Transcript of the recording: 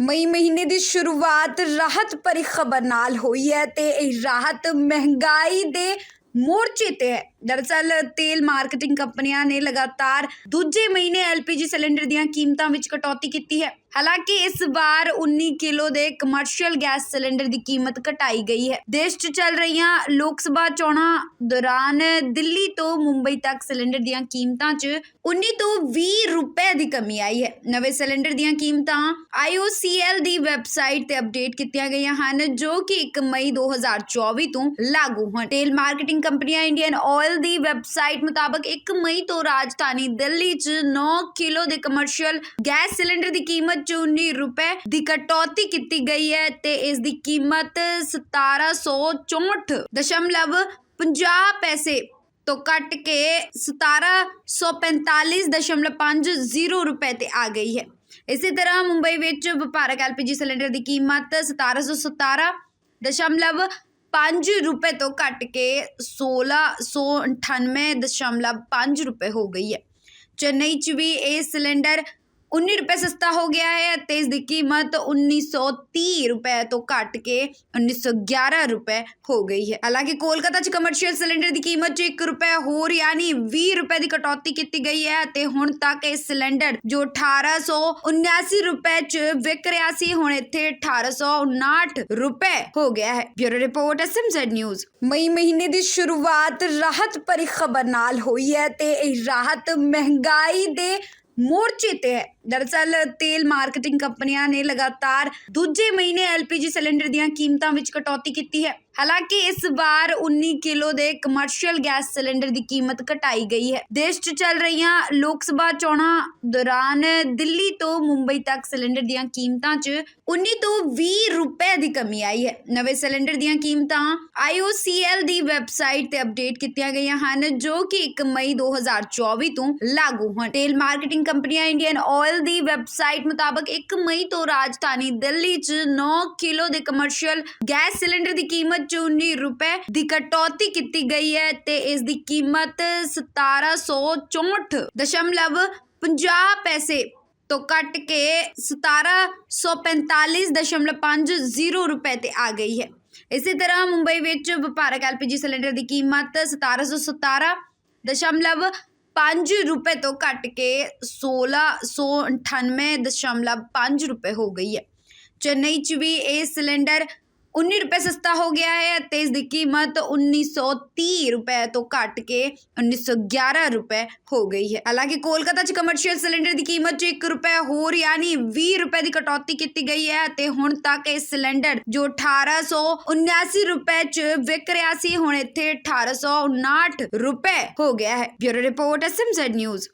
ਮਈ ਮਹੀਨੇ ਦੀ ਸ਼ੁਰੂਆਤ ਰਾਹਤ ਭਰੀ ਖਬਰ ਨਾਲ ਹੋਈ ਹੈ ਤੇ ਇਹ ਰਾਹਤ ਮਹਿੰਗਾਈ ਦੇ ਮੋਰਚੇ ਤੇ ਹੈ। ਦਰਅਸਲ ਤੇਲ ਮਾਰਕੀਟਿੰਗ ਕੰਪਨੀਆਂ ਨੇ ਲਗਾਤਾਰ ਦੂਜੇ ਮਹੀਨੇ ਐਲਪੀਜੀ ਸਿਲੰਡਰ ਦੀਆਂ ਕੀਮਤਾਂ ਵਿੱਚ ਕਟੌਤੀ ਕੀਤੀ ਹੈ। ਹਾਲਾਂਕਿ ਇਸ ਵਾਰ 19 ਕਿਲੋ ਦੇ ਕਮਰਸ਼ੀਅਲ ਗੈਸ ਸਿਲੰਡਰ ਦੀ ਕੀਮਤ ਘਟਾਈ ਗਈ ਹੈ। ਦੇਸ਼ 'ਚ ਚੱਲ ਰਹੀਆਂ ਲੋਕ ਸਭਾ ਚੋਣਾਂ ਦੌਰਾਨ ਦਿੱਲੀ ਤੋਂ ਮੁੰਬਈ ਤੱਕ ਸਿਲੰਡਰ ਦੀਆਂ ਕੀਮਤਾਂ 'ਚ 19 ਤੋਂ 20 ਰੁਪਏ ਦੀ ਕਮੀ ਆਈ ਹੈ। ਨਵੇਂ ਸਿਲੰਡਰ ਦੀਆਂ ਕੀਮਤਾਂ IOCL ਦੀ ਵੈਬਸਾਈਟ ਤੇ ਅਪਡੇਟ ਕੀਤੀਆਂ ਗਈਆਂ ਹਨ, ਜੋ ਕਿ 1 ਮਈ 2024 ਤੋਂ ਲਾਗੂ ਹਨ ਤੇਲ ਮਾਰਕੀਟਿੰਗ ਕੰਪਨੀਆਂ ਇੰਡੀਅਨ ਆਇਲ ਦੀ ਵੈਬਸਾਈਟ ਮੁਤਾਬਕ 1 ਮਈ ਤੋਂ ਰਾਜਧਾਨੀ ਦਿੱਲੀ 'ਚ 9 ਕਿਲੋ ਦੇ ਕਮਰਸ਼ੀਅਲ ਗੈਸ ਸਿਲੰਡਰ ਦੀ ਕੀਮਤ 'ਚ 19 ਰੁਪਏ ਦੀ ਕਟੌਤੀ ਕੀਤੀ ਗਈ ਹੈ ਤੇ ਇਸ ਦੀ ਕੀਮਤ 1764.50 ਪੈਸੇ ਤੋਂ ਘਟ ਕੇ 1745.50 ਰੁਪਏ ਤੇ ਆ ਗਈ ਹੈ। ਇਸੇ ਤਰ੍ਹਾਂ ਮੁੰਬਈ ਵਿੱਚ ਵਪਾਰਕ ਐਲਪੀਜੀ ਸਿਲੰਡਰ ਦੀ ਕੀਮਤ ਪੰਜ ਰੁਪਏ ਤੋਂ ਘੱਟ ਕੇ 1698.5 ਰੁਪਏ ਹੋ ਗਈ ਹੈ। ਚੇਨਈ 'ਚ ਵੀ ਇਹ ਸਿਲੰਡਰ 19 ਰੁਪਏ ਸਸਤਾ ਹੋ ਗਿਆ ਹੈ ਤੇ ਇਸ ਦੀ ਕੀਮਤ 1930 ਰੁਪਏ ਤੋਂ ਘਟ ਕੇ 1911 ਰੁਪਏ ਹੋ ਗਈ ਹੈ ਹਾਲਾਂਕਿ ਕੋਲਕਾਤਾ 'ਚ ਕਮਰਸ਼ੀਅਲ ਸਿਲੰਡਰ ਦੀ ਕੀਮਤ 'ਚ 1 ਰੁਪਏ ਹੋਰ ਯਾਨੀ 20 ਰੁਪਏ ਦੀ ਕਟੌਤੀ ਕੀਤੀ ਗਈ ਹੈ ਤੇ ਹੁਣ ਤੱਕ ਇਹ ਸਿਲੰਡਰ ਜੋ 1879 ਰੁਪਏ 'ਚ ਵਿਕ ਰਿਹਾ ਸੀ ਹੁਣ ਇੱਥੇ 1859 ਰੁਪਏ ਹੋ ਗਿਆ ਹੈ ਬਿਊਰੋ ਰਿਪੋਰਟ ਐਸਐਮਜ਼ੈਡ ਨਿਊਜ਼ ਮਈ ਮਹੀਨੇ ਦੀ ਸ਼ੁਰੂਆਤ ਰਾਹਤ ਭਰੀ ਖਬਰ ਨਾਲ ਹੋਈ ਹੈ ਤੇ ਇਹ ਰਾਹਤ ਮਹਿੰਗਾਈ ਦੇ ਮੋਰਚੇ ਤੇ ਹੈ। ਦਰਅਸਲ ਤੇਲ ਮਾਰਕੀਟਿੰਗ ਕੰਪਨੀਆਂ ਨੇ ਲਗਾਤਾਰ ਦੂਜੇ ਮਹੀਨੇ ਐਲਪੀਜੀ ਸਿਲੰਡਰ ਦੀਆਂ ਕੀਮਤਾਂ ਵਿੱਚ ਕਟੌਤੀ ਕੀਤੀ ਹੈ। ਹਾਲਾਂਕਿ ਇਸ ਵਾਰ 19 ਕਿਲੋ ਦੇ ਕਮਰਸ਼ੀਅਲ ਗੈਸ ਸਿਲੰਡਰ ਦੀ ਕੀਮਤ ਘਟਾਈ ਗਈ ਹੈ। ਦੇਸ਼ 'ਚ ਚੱਲ ਰਹੀਆਂ ਲੋਕ ਸਭਾ ਚੋਣਾਂ ਦੌਰਾਨ ਦਿੱਲੀ ਤੋਂ ਮੁੰਬਈ ਤੱਕ ਸਿਲੰਡਰ ਦੀਆਂ ਕੀਮਤਾਂ 'ਚ 19 ਤੋਂ 20 ਰੁਪਏ ਦੀ ਕਮੀ ਆਈ ਹੈ। ਨਵੇਂ ਸਿਲੰਡਰ ਦੀਆਂ ਕੀਮਤਾਂ IOCL ਦੀ ਵੈਬਸਾਈਟ ਤੇ ਅਪਡੇਟ ਕੀਤੀਆਂ ਗਈਆਂ ਹਨ, ਜੋ ਕਿ 1 ਮਈ 2024 ਤੋਂ ਲਾਗੂ ਹਨ ਤੇਲ ਮਾਰਕੀਟਿੰਗ ਕੰਪਨੀਆਂ ਇੰਡੀਅਨ ਆਇਲ ਦੀ ਵੈਬਸਾਈਟ ਮੁਤਾਬਕ 1 ਮਈ ਤੋਂ ਰਾਜਧਾਨੀ ਦਿੱਲੀ 'ਚ 9 ਕਿਲੋ ਦੇ ਕਮਰਸ਼ੀਅਲ ਗੈਸ ਸਿਲੰਡਰ ਦੀ ਕੀਮਤ 'ਚ 19 ਰੁਪਏ ਦੀ ਕਟੌਤੀ ਕੀਤੀ ਗਈ ਹੈ ਤੇ ਇਸ ਦੀ ਕੀਮਤ 1764.50 ਪੈਸੇ ਤੋਂ ਘਟ ਕੇ 1745.50 ਰੁਪਏ ਤੇ ਆ ਗਈ ਹੈ। ਇਸੇ ਤਰ੍ਹਾਂ ਮੁੰਬਈ ਵਿੱਚ ਵਪਾਰਕ ਐਲਪੀਜੀ ਸਿਲੰਡਰ ਦੀ ਕੀਮਤ 1717.5 ਰੁਪਏ ਤੋਂ ਕੱਟ ਕੇ 1698.5 ਰੁਪਏ ਹੋ ਗਈ ਹੈ। ਚੇਨਈ 'ਚ ਵੀ ਇਹ ਸਿਲੰਡਰ 19 ਰੁਪਏ ਸਸਤਾ ਹੋ ਗਿਆ ਹੈ ਤੇ ਇਸ ਦੀ ਕੀਮਤ 1930 ਰੁਪਏ ਤੋਂ ਘਟ ਕੇ 1911 ਰੁਪਏ ਹੋ ਗਈ ਹੈ ਹਾਲਾਂਕਿ ਕੋਲਕਾਤਾ 'ਚ ਕਮਰਸ਼ੀਅਲ ਸਿਲੰਡਰ ਦੀ ਕੀਮਤ 'ਚ 1 ਰੁਪਏ ਹੋਰ ਯਾਨੀ 20 ਰੁਪਏ ਦੀ ਕਟੌਤੀ ਕੀਤੀ ਗਈ ਹੈ ਤੇ ਹੁਣ ਤੱਕ ਇਹ ਸਿਲੰਡਰ ਜੋ 1879 ਰੁਪਏ 'ਚ ਵਿਕ ਰਿਹਾ ਸੀ ਹੁਣ ਇੱਥੇ 1859 ਰੁਪਏ ਹੋ ਗਿਆ ਹੈ ਬਿਊਰੋ ਰਿਪੋਰਟ ਐਸਐਮਜ਼ੈਡ ਨਿਊਜ਼